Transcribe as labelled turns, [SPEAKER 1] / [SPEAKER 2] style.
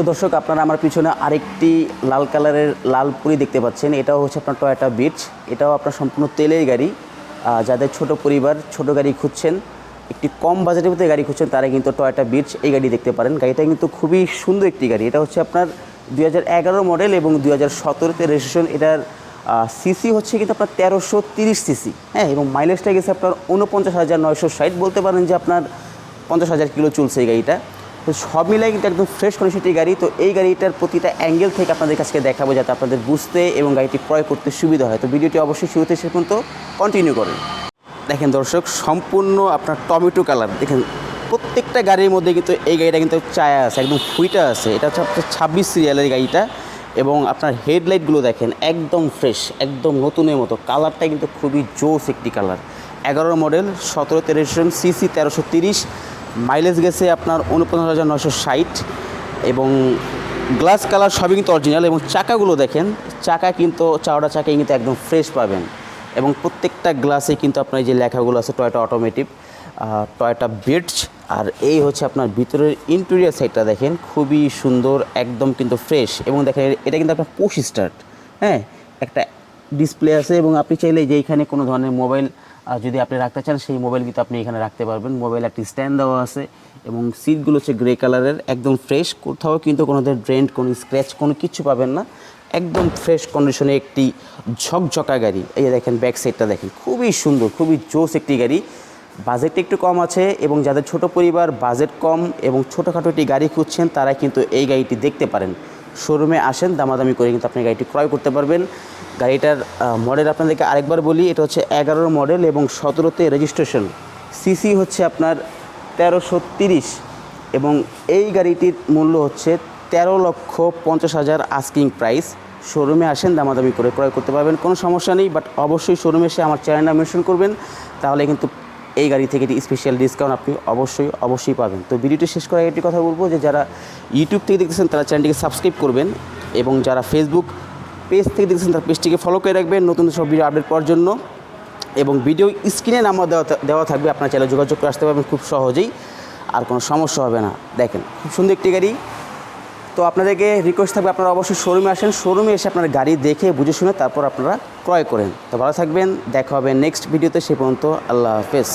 [SPEAKER 1] তো দর্শক, আপনারা আমার পিছনে আরেকটি লাল কালারের লাল পুরি দেখতে পাচ্ছেন। এটাও হচ্ছে আপনার টয়োটা বিচ এটাও আপনার সম্পূর্ণ তেলের গাড়ি। যাদের ছোট পরিবার ছোট গাড়ি খুঁজছেন, একটি কম বাজেটের মধ্যে গাড়ি খুঁজছেন, তারা কিন্তু টয়োটা বিচ এই গাড়ি দেখতে পারেন। গাড়িটা কিন্তু খুবই সুন্দর একটি গাড়ি। এটা হচ্ছে আপনার দুই হাজার এগারো মডেল এবং দুই হাজার সতেরোতে রেজিস্ট্রেশন এটার সিসি হচ্ছে কিন্তু আপনার তেরোশো তিরিশ সিসি হ্যাঁ এবং মাইলেজটা গেছে আপনার উনপঞ্চাশ হাজার নয়শো ষাট। বলতে পারেন যে আপনার পঞ্চাশ হাজার কিলো চলছে এই গাড়িটা। তো সব মিলাই কিন্তু একদম ফ্রেশ কন্ডিশনটি গাড়ি। তো এই গাড়িটার প্রতিটা অ্যাঙ্গেল থেকে আপনাদের কাছে দেখাবো যাতে আপনাদের বুঝতে এবং গাড়িটি ক্রয় করতে সুবিধা হয়। তো ভিডিওটি অবশ্যই শুরুতে শেষ পর্যন্ত কন্টিনিউ করেন। দেখেন দর্শক, সম্পূর্ণ আপনার টমেটো কালার দেখেন, প্রত্যেকটা গাড়ির মধ্যে কিন্তু এই গাড়িটা কিন্তু চায়া আছে, একদম ফুইটা আছে। এটা হচ্ছে আপনার ছাব্বিশ সিরিয়ালের গাড়িটা এবং আপনার হেডলাইটগুলো দেখেন, একদম ফ্রেশ একদম নতুনের মতো। কালারটা কিন্তু খুবই জোস একটি কালার এগারো মডেল সতেরো রেজিস্ট্রেশন সিসি তেরোশো তিরিশ। মাইলেজ গেছে আপনার উনপঞ্চাশ হাজার নশো ষাট এবং গ্লাস কালার সবই কিন্তু অরিজিনাল এবং চাকাগুলো দেখেন, চাকা কিন্তু, চাওড়া চাকাই কিন্তু একদম ফ্রেশ পাবেন এবং প্রত্যেকটা গ্লাসে কিন্তু আপনার যে লেখাগুলো আছে টয়টা অটোমেটিভ টয়টা বিটস আর এই হচ্ছে আপনার ভিতরের ইন্টেরিয়ার সাইডটা দেখেন, খুবই সুন্দর, একদম কিন্তু ফ্রেশ এবং দেখেন, এটা কিন্তু আপনার পুশ স্টার্ট হ্যাঁ? একটা ডিসপ্লে আছে এবং আপনি চাইলে যে এখানে কোনো ধরনের মোবাইল যদি আপনি রাখতে চান, সেই মোবাইল কিন্তু আপনি এখানে রাখতে পারবেন। মোবাইল একটি স্ট্যান্ড দেওয়া আছে এবং সিটগুলো হচ্ছে গ্রে কালারের একদম ফ্রেশ কোথাও কিন্তু কোনো ড্রেন্ট কোনো স্ক্র্যাচ কোনো কিছু পাবেন না। একদম ফ্রেশ কন্ডিশনে একটি ঝকঝকা গাড়ি। এই দেখেন ব্যাক সাইডটা দেখেন, খুবই সুন্দর, খুবই জোস একটি গাড়ি। বাজেটটা একটু কম আছে এবং যাদের ছোট পরিবার বাজেট কম এবং ছোটোখাটো একটি গাড়ি খুঁজছেন তারা কিন্তু এই গাড়িটি দেখতে পারেন। শোরুমে আসেন, দামাদামি করে কিন্তু আপনি গাড়িটি ক্রয় করতে পারবেন। গাড়িটার মডেল আপনাদেরকে আরেকবার বলি, এটা হচ্ছে এগারোর মডেল এবং সতেরোতে রেজিস্ট্রেশন সিসি হচ্ছে আপনার তেরোশো তিরিশ এবং এই গাড়িটির মূল্য হচ্ছে তেরো লক্ষ পঞ্চাশ হাজার আস্কিং প্রাইস শোরুমে আসেন, দামাদামি করে ক্রয় করতে পারবেন, কোনো সমস্যা নেই বাট অবশ্যই শোরুমে এসে আমার চ্যানেলটা মেনশন করবেন, তাহলে কিন্তু এই গাড়ি থেকে একটি স্পেশাল ডিসকাউন্ট আপনি অবশ্যই অবশ্যই পাবেন। তো ভিডিওটি শেষ করার একটি কথা বলব যে যারা ইউটিউব থেকে দেখতেছেন, তারা চ্যানেলটিকে সাবস্ক্রাইব করবেন এবং যারা ফেসবুক পেজ থেকে দেখতেছেন, তার পেজটিকে ফলো করে রাখবেন নতুন সব ভিডিও আপডেট পাওয়ার জন্য। এবং ভিডিও স্ক্রিনে নাম্বার দেওয়া দেওয়া থাকবে, আপনার চ্যানেলে যোগাযোগ করে আসতে পারবেন খুব সহজেই, আর কোনো সমস্যা হবে না। দেখেন, খুব সুন্দর একটি গাড়ি। তো আপনাদেরকে রিকোয়েস্ট থাকবে আপনারা অবশ্যই শোরুমে আসেন। শোরুমে এসে আপনার গাড়ি দেখে, বুঝে শুনে তারপর আপনারা ক্রয় করেন। তো ভালো থাকবেন, দেখা হবে নেক্সট ভিডিওতে সে পর্যন্ত আল্লাহ হাফেজ।